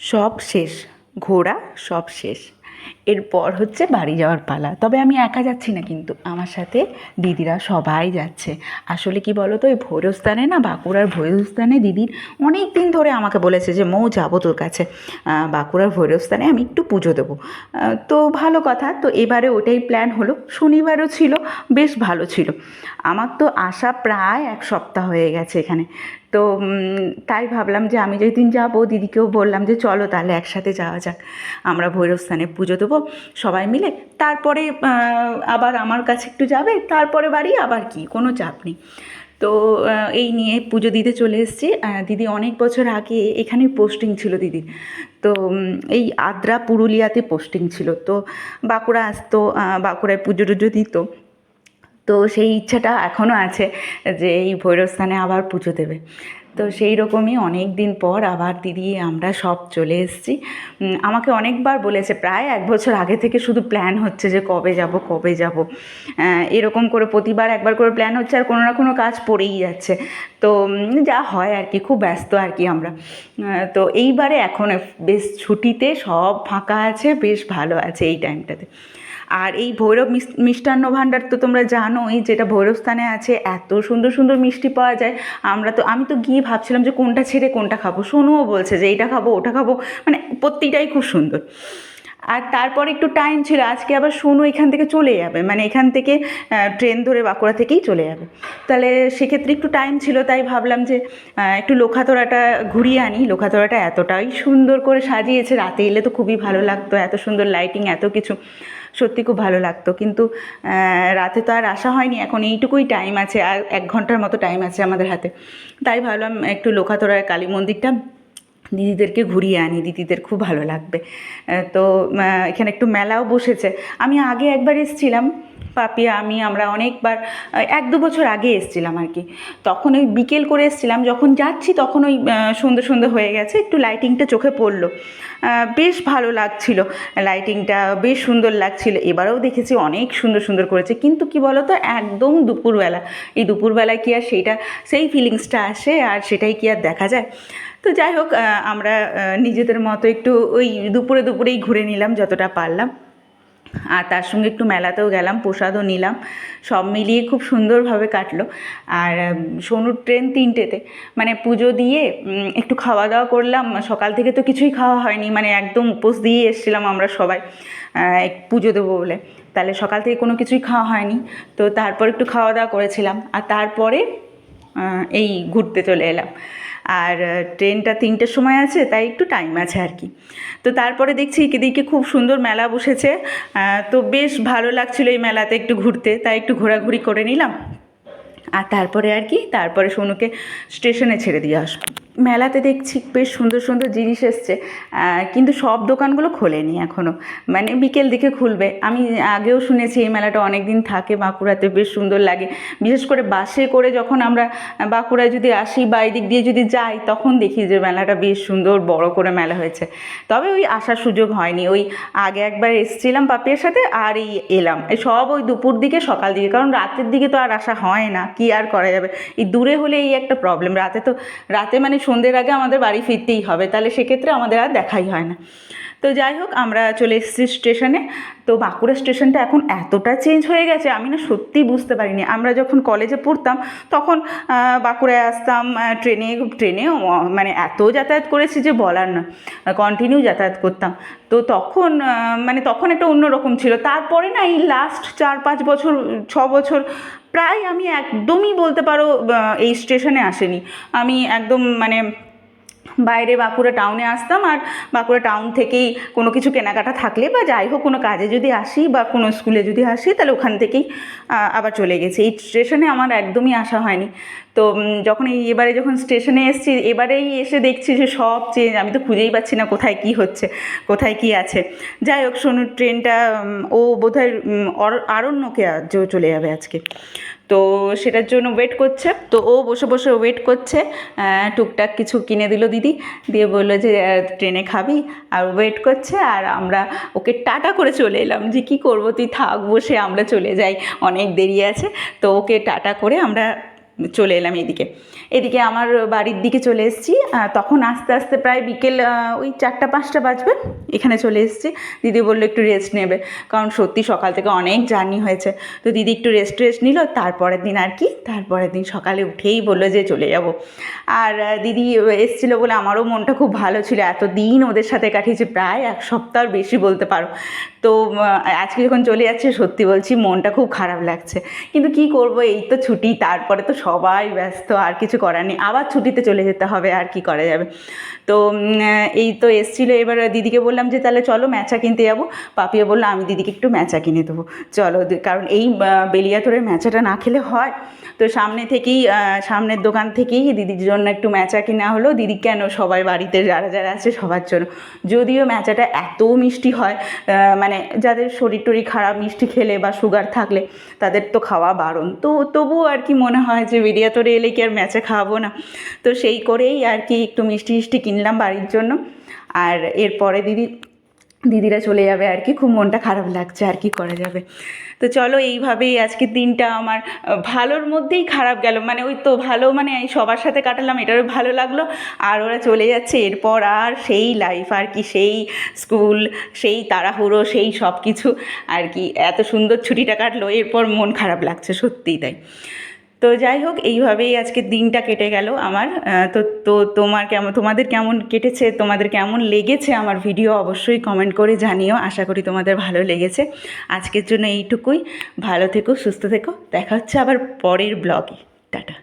সব শেষ ঘোরা সব শেষ। এরপর হচ্ছে বাড়ি যাওয়ার পালা। তবে আমি একা যাচ্ছি না কিন্তু, আমার সাথে দিদিরা সবাই যাচ্ছে। আসলে কি বলো তো ওই ভৈরস্থানে না, বাঁকুড়ার ভৈরস্থানে দিদির অনেক দিন ধরে আমাকে বলেছে যে, মৌ, যাব তোর কাছে। বাঁকুড়ার ভৈরস্থানে আমি একটু পুজো দেবো। তো ভালো কথা, তো এবারে ওটাই প্ল্যান হলো। শনিবারও ছিল, বেশ ভালো ছিল। আমার তো আসা প্রায় এক সপ্তাহ হয়ে গেছে এখানে। তো তাই ভাবলাম যে আমি যেদিন যাব, দিদিকেও বললাম যে চলো তাহলে একসাথে যাওয়া যাক। আমরা ভৈরবস্থানে পুজো দেবো সবাই মিলে। তারপরে আবার আমার কাছে একটু যাবে, তারপরে বাড়ি আবার কি? কোনো চাপ নেই। তো এই নিয়ে পুজো দিতে চলে এসেছি। দিদি অনেক বছর আগে এখানে পোস্টিং ছিল দিদির। তো এই আদ্রা পুরুলিয়াতে পোস্টিং ছিল। তো, বাঁকুড়া আসতো বাঁকুড়ায় পুজো টুজো দিত। তো সেই ইচ্ছাটা এখনও আছে যে এই ভৈরবস্থানে আবার পুজো দেবে। তো সেই রকমই অনেক দিন পর আবার দিদি, আমরা সব চলে এসেছি। আমাকে অনেকবার বলেছে, প্রায় এক বছর আগে থেকে শুধু প্ল্যান হচ্ছে যে কবে যাব কবে যাব। এরকম করে প্রতিবার একবার করে প্ল্যান হচ্ছে আর কোনো না কোনো কাজ পড়েই যাচ্ছে। তো যা হয় আর কি, খুব ব্যস্ত আর কি আমরা। তো এইবারে এখন বেশ ছুটিতে সব ফাঁকা আছে, বেশ ভালো আছে এই টাইমটাতে আর এই ভৈরব মিষ্টান্ন ভাণ্ডার তো তোমরা জানোই যেটা ভৈরবস্থানে আছে, এত সুন্দর সুন্দর মিষ্টি পাওয়া যায়। আমরা তো আমি তো গিয়ে ভাবছিলাম যে কোনটা ছেড়ে কোনটা খাব। সোনুও বলছে যে এইটা খাব, ওটা খাব। মানে প্রত্যেকটাই খুব সুন্দর। আর তারপর একটু টাইম ছিল, আজকে আবার সোনু এখান থেকে চলে যাবে। মানে এখান থেকে ট্রেন ধরে বাঁকুড়া থেকেই চলে যাবে। তাহলে সেক্ষেত্রে একটু টাইম ছিল, তাই ভাবলাম যে একটু লোখাতোড়াটা ঘুরিয়ে আনি। লোখাতোড়াটা এতটাই সুন্দর করে সাজিয়েছে। রাতে এলে তো খুবই ভালো লাগতো। এত সুন্দর লাইটিং এত কিছু। সত্যি খুব ভালো লাগতো। কিন্তু রাতে তো আর আসা হয়নি। এখন এইটুকুই টাইম আছে, আর এক ঘণ্টার মতো টাইম আছে আমাদের হাতে। তাই ভাবলাম একটু লোখাতোড়ার কালী মন্দিরটা দিদিদেরকে ঘুরিয়ে আনি। দিদিদের খুব ভালো লাগবে। তো এখানে একটু মেলাও বসেছে। আমি আগে একবার এসেছিলাম। পাপিয়া আমি, আমরা অনেকবার এক দু বছর আগে এসেছিলাম আর কি। তখন ওই বিকেল করে এসেছিলাম, যখন যাচ্ছি তখন ওই সুন্দর সন্ধে হয়ে গেছে, একটু লাইটিংটা চোখে পড়ল। বেশ ভালো লাগছিল লাইটিংটা বেশ সুন্দর লাগছিল। এবারেও দেখেছি অনেক সুন্দর সুন্দর করেছে, কিন্তু কি বলো তো একদম দুপুরবেলা। এই দুপুরবেলায় কি আর সেইটা, সেই ফিলিংসটা আসে, আর সেটাই কি আর দেখা যায়। তো যাই হোক আমরা নিজেদের মতো একটু ওই দুপুরে দুপুরেই ঘুরে নিলাম, যতটা পারলাম। আর তার সঙ্গে একটু মেলাতেও গেলাম, প্রসাদও নিলাম। সব মিলিয়ে খুব সুন্দরভাবে কাটলো। আর সোনুর ট্রেন তিনটেতে। মানে পুজো দিয়ে একটু খাওয়া দাওয়া করলাম। সকাল থেকে তো কিছুই খাওয়া হয়নি। মানে একদম উপোস দিয়ে এসেছিলাম আমরা সবাই পুজো দেবো বলে। তাহলে সকাল থেকে কোনো কিছুই খাওয়া হয়নি। তো তারপর একটু খাওয়া দাওয়া করেছিলাম। আর তারপরে এই ঘুরতে চলে এলাম। আর ট্রেনটা তিনটের সময় আছে, তাই একটু টাইম আছে আর কি। তো তারপরে দেখছি এদিকে খুব সুন্দর মেলা বসেছে। তো বেশ ভালো লাগছিল এই মেলাতে একটু ঘুরতে, তাই একটু ঘোরাঘুরি করে নিলাম। আর তারপরে আর কি, তারপরে সোনুকে স্টেশনে ছেড়ে দিয়ে আসব। মেলাতে দেখছি বেশ সুন্দর সুন্দর জিনিস এসছে। কিন্তু সব দোকানগুলো খোলেনি এখনও মানে বিকেল দিকে খুলবে। আমি আগেও শুনেছি এই মেলাটা অনেক দিন থাকে, বাঁকুড়াতে বেশ সুন্দর লাগে। বিশেষ করে বাসে করে যখন আমরা বাঁকুড়ায় যদি আসি বা এই দিক দিয়ে যদি যাই, তখন দেখি যে মেলাটা বেশ সুন্দর, বড় করে মেলা হয়েছে। তবে ওই আসার সুযোগ হয়নি। ওই আগে একবার এসেছিলাম পাপিয়ার সাথে, আর এই এলাম। সব ওই দুপুর দিকে, সকাল দিকে। কারণ রাতের দিকে তো আর আসা হয় না। কি আর করা যাবে? এই দূরে হলে এই একটা প্রবলেম রাতে তো, রাতে মানে সন্ধ্যের আগে আমাদের বাড়ি ফিরতেই হবে, তাহলে সেক্ষেত্রে আমাদের আর দেখাই হয় না। তো যাই হোক, আমরা চলে এসেছি স্টেশনে। তো বাঁকুড়া স্টেশনটা এখন এতটা চেঞ্জ হয়ে গেছে, আমি না সত্যিই বুঝতে পারিনি। আমরা যখন কলেজে পড়তাম, তখন বাঁকুড়ায় আসতাম ট্রেনে ট্রেনে মানে এত যাতায়াত করেছি যে বলার না কন্টিনিউ যাতায়াত করতাম। তো তখন মানে তখন একটা অন্যরকম ছিল। তারপরে না এই লাস্ট চার, পাঁচ বছর, ছ বছর প্রায় আমি একদমই বলতে পারো এই স্টেশনে আসেনি। আমি একদম মানে বাইরে বাঁকুড়া টাউনে আসতাম আর বাঁকুড়া টাউন থেকেই কোনো কিছু কেনাকাটা থাকলে বা যাই হোক কোনো কাজে যদি আসি বা কোনো স্কুলে যদি আসি তাহলে ওখান থেকেই আবার চলে গেছি। এই স্টেশনে আমার একদমই আসা হয়নি। তো যখন এই এবারে যখন স্টেশনে এসেছি, এবারেই এসে দেখছি যে সব চেঞ্জ আমি তো খুঁজেই পাচ্ছি না কোথায় কি হচ্ছে, কোথায় কি আছে। যাই হোক শোনো ট্রেনটা ও বোধহয় আরণ্যকে চলে যাবে আজকে। তো, সেটার জন্য ওয়েট করছে। তো, ও বসে বসে ওয়েট করছে। টুকটাক কিছু কিনে দিল দিদি দিয়ে বলল যে ট্রেনে খাবি? আর ওয়েট করছে আর আমরা ওকে টাটা করে চলে এলাম যে, কী করব? তুই থাক, বসে আমরা চলে যাই, অনেক দেরি আছে। তো ওকে টাটা করে আমরা চলে এলাম এদিকে এদিকে আমার বাড়ির দিকে চলে এসেছি। তখন আস্তে আস্তে প্রায় বিকেল ওই চারটা, পাঁচটা বাজবে, এখানে চলে এসেছি। দিদি বলল, একটু রেস্ট নেবে। কারণ সত্যি সকাল থেকে অনেক জার্নি হয়েছে। তো দিদি একটু রেস্ট রেস্ট নিল, তারপরের দিন আর কি, তারপরের দিন সকালে উঠেই বলল যে চলে যাব। আর দিদি এসেছিল বলে আমারও মনটা খুব ভালো ছিল। এত দিন ওদের সাথে কাটিয়েছি, প্রায় এক সপ্তাহ বেশি বলতে পারো। তো আজকে যখন চলে যাচ্ছে, সত্যি বলছি, মনটা খুব খারাপ লাগছে। কিন্তু কি করব, এই তো ছুটি, তারপরে তো সবাই ব্যস্ত আর কিছু করার নেই। আবার ছুটিতে চলে যেতে হবে আর কি করা যাবে? তো এই তো এসছিলো। এবার দিদিকে বললাম যে তাহলে চলো ম্যাচা কিনতে যাব। পাপিয়া বলল আমি দিদিকে একটু ম্যাচা কিনে দেবো। চলো কারণ এই আহ, বেলিয়াতরের ম্যাচাটা না খেলে হয়। তো সামনে থেকেই সামনের দোকান থেকেই দিদির জন্য একটু ম্যাচা কিনা হলো। দিদি কেন সবাই বাড়িতে যারা যারা আছে সবার জন্য? যদিও ম্যাচাটা এত মিষ্টি হয় মানে যাদের শরীর টরীর খারাপ মিষ্টি খেলে বা সুগার থাকলে তাদের তো খাওয়া বারণ। তো তবুও আর কি মনে হয় যে বেরিয়াতরে এলে কি আর ম্যাচে খাওয়াবো না? তো সেই করেই আর কি একটু মিষ্টি মিষ্টি কিনলাম বাড়ির জন্য। আর এরপরে দিদি, দিদিরা চলে যাবে আর কি। খুব মনটা খারাপ লাগছে, আর কি করা যাবে। তো চলো এইভাবেই আজকের দিনটা আমার, ভালোর মধ্যেই খারাপ গেল। মানে ওই তো ভালো মানে সবার সাথে কাটালাম, এটারও ভালো লাগল। আর ওরা চলে যাচ্ছে এরপর আর সেই লাইফ আর কি সেই স্কুল সেই তাড়াহুড়ো, সেই সব কিছু আর কি এত সুন্দর ছুটিটা কাটলো, এরপর মন খারাপ লাগছে সত্যিই তাই। তো যাই হোক, এইভাবেই আজকে দিনটা কেটে গেল আমার। তো তো তোমার কেমন, তোমাদের কেমন কেটেছে, তোমাদের কেমন লেগেছে আমার ভিডিও অবশ্যই কমেন্ট করে জানিও, আশা করি তোমাদের ভালো লেগেছে। আজকের জন্য এইটুকুই, ভালো থেকো, সুস্থ থেকো, দেখা হচ্ছে আবার পরের ব্লগে টাটা।